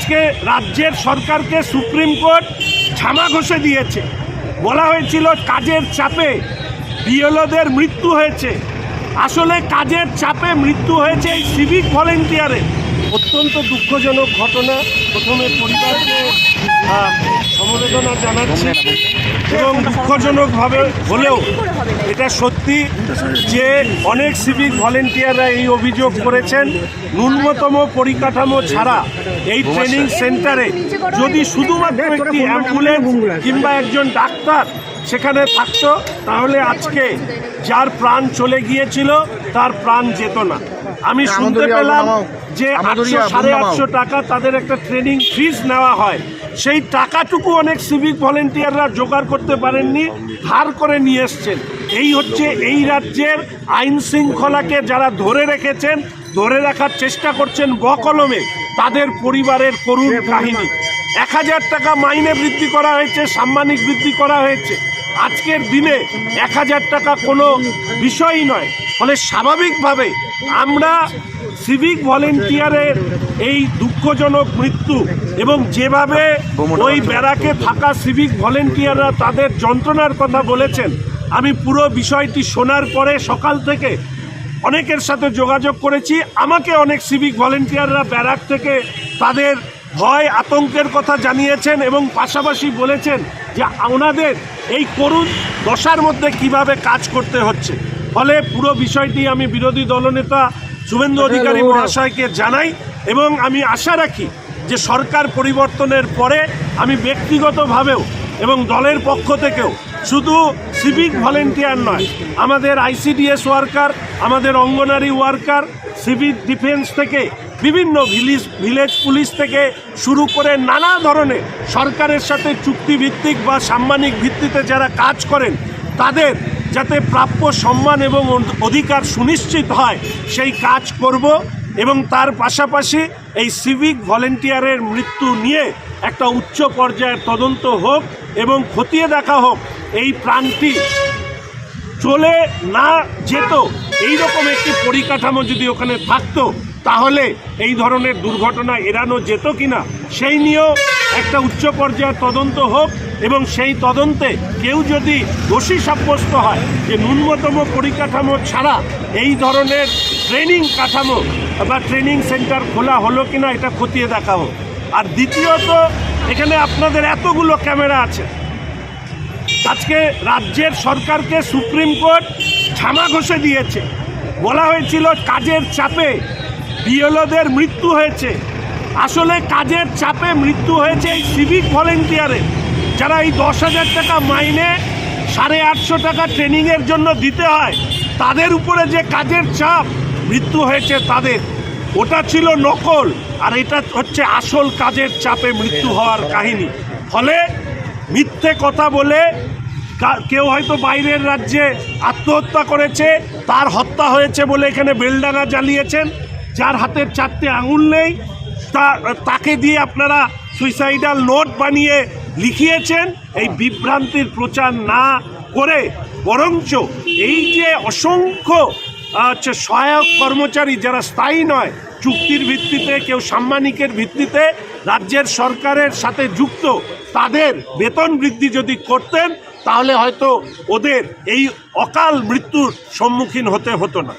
আজকে রাজ্যের সরকারকে সুপ্রিম কোর্ট ছামা ঘষে দিয়েছে। বলা হয়েছিল কাজের চাপে বিএলওদের মৃত্যু হয়েছে। আসলে কাজের চাপে মৃত্যু হয়েছে এই সিভিক ভলেন্টিয়ারের অত্যন্ত দুঃখজনক ঘটনা প্রথমে পরিবারকে সমবেদনা জানাচ্ছি এবং দুঃখজনকভাবে হলেও এটা সত্যি যে অনেক সিভিক ভলেন্টিয়াররা এই অভিযোগ করেছেন, ন্যূনতম পরিকাঠামো ছাড়া এই ট্রেনিং সেন্টারে যদি শুধুমাত্র একটি অ্যাম্বুলেন্স কিংবা একজন ডাক্তার সেখানে থাকতো, তাহলে আজকে যার প্রাণ চলে গিয়েছিল, তার প্রাণ যেত না। আমি শুনতে পেলাম যে আটশো সাড়ে আটশো টাকা তাদের একটা ট্রেনিং ফিস নেওয়া হয়। সেই টাকাটুকু অনেক সিভিক ভলেন্টিয়াররা জোগাড় করতে পারেননি ধার করে নিয়ে এসছেন। এই হচ্ছে এই রাজ্যের আইন শৃঙ্খলাকে যারা ধরে রেখেছেন ধরে রাখার চেষ্টা করছেন বকলমে তাদের পরিবারের করুণ কাহিনী। এক হাজার টাকা মাইনে বৃদ্ধি করা হয়েছে সাম্মানিক বৃদ্ধি করা হয়েছে। আজকের দিনে এক হাজার টাকা কোনো বিষয়ই নয়। ফলে স্বাভাবিকভাবে আমরা সিভিক ভলেন্টিয়ারের এই দুঃখজনক মৃত্যু এবং যেভাবে ওই ব্যারাকে থাকা সিভিক ভলেন্টিয়াররা তাদের যন্ত্রণার কথা বলেছেন আমি পুরো বিষয়টি শোনার পরে সকাল থেকে অনেকের সাথে যোগাযোগ করেছি। আমাকে অনেক সিভিক ভলেন্টিয়াররা ব্যারাক থেকে তাদের ভয় আতঙ্কের কথা জানিয়েছেন এবং পাশাপাশি বলেছেন যে ওনাদের এই করুণ দশার মধ্যে কীভাবে কাজ করতে হচ্ছে? ফলে পুরো বিষয়টি আমি বিরোধী দলনেতা শুভেন্দু অধিকারী মহাশয়কে জানাই এবং আমি আশা রাখি যে সরকার পরিবর্তনের পরে আমি ব্যক্তিগতভাবেও এবং দলের পক্ষ থেকেও শুধু সিভিক ভলেন্টিয়ার নয় আমাদের আইসিডিএস ওয়ার্কার আমাদের অঙ্গনারী ওয়ার্কার সিভিক ডিফেন্স থেকে বিভিন্ন ভিলেজ ভিলেজ পুলিশ থেকে শুরু করে নানা ধরনের সরকারের সাথে চুক্তিভিত্তিক বা সাম্মানিক ভিত্তিতে যারা কাজ করেন তাদের যাতে প্রাপ্য সম্মান এবং অধিকার সুনিশ্চিত হয়, সেই কাজ করব এবং তার পাশাপাশি এই সিভিক ভলেন্টিয়ারের মৃত্যু নিয়ে একটা উচ্চ পর্যায়ের তদন্ত হোক এবং খতিয়ে দেখা হোক, এই প্রাণটি চলে না যেত এই রকম একটি পরিকাঠামো যদি ওখানে থাকতো, তাহলে এই ধরনের দুর্ঘটনা এড়ানো যেত কিনা, সেই নিয়েও একটা উচ্চ পর্যায়ের তদন্ত হোক এবং সেই তদন্তে কেউ যদি দোষী সাব্যস্ত হয় যে ন্যূনতম পরিকাঠামো ছাড়া এই ধরনের ট্রেনিং কাঠামো বা ট্রেনিং সেন্টার খোলা হলো কিনা এটা খতিয়ে দেখা হোক আর দ্বিতীয়ত, এখানে আপনাদের এতগুলো ক্যামেরা আছে। আজকে রাজ্যের সরকারকে সুপ্রিম কোর্ট ঝামা ঘষে দিয়েছে। বলা হয়েছিল কাজের চাপে বিএলওদের মৃত্যু হয়েছে। আসলে কাজের চাপে মৃত্যু হয়েছে এই সিভিক ভলেন্টিয়ারের যারা এই দশ হাজার টাকা মাইনে সাড়ে আটশো টাকা ট্রেনিংয়ের জন্য দিতে হয়, তাদের উপরে যে কাজের চাপ মৃত্যু হয়েছে তাদের, ওটা ছিল নকল। আর এটা হচ্ছে আসল কাজের চাপে মৃত্যু হওয়ার কাহিনী। ফলে মিথ্যে কথা বলে কেউ হয়তো বাইরের রাজ্যে আত্মহত্যা করেছে, তার হত্যা হয়েছে বলে এখানে বেলডাঙা জ্বালিয়েছেন, যার হাতের চারটে আঙুল নেই তাকে দিয়ে আপনারা সুইসাইডাল নোট বানিয়ে লিখিয়েছেন, এই বিভ্রান্তির প্রচার না করে, বরঞ্চ এই যে অসংখ্য হচ্ছে সহায়ক কর্মচারী যারা স্থায়ী নয়, চুক্তির ভিত্তিতে, কেউ সাম্মানিকের ভিত্তিতে রাজ্যের সরকারের সাথে যুক্ত, তাদের বেতন বৃদ্ধি যদি করতেন, তাহলে হয়তো ওদের এই অকাল মৃত্যুর সম্মুখীন হতে হতো না।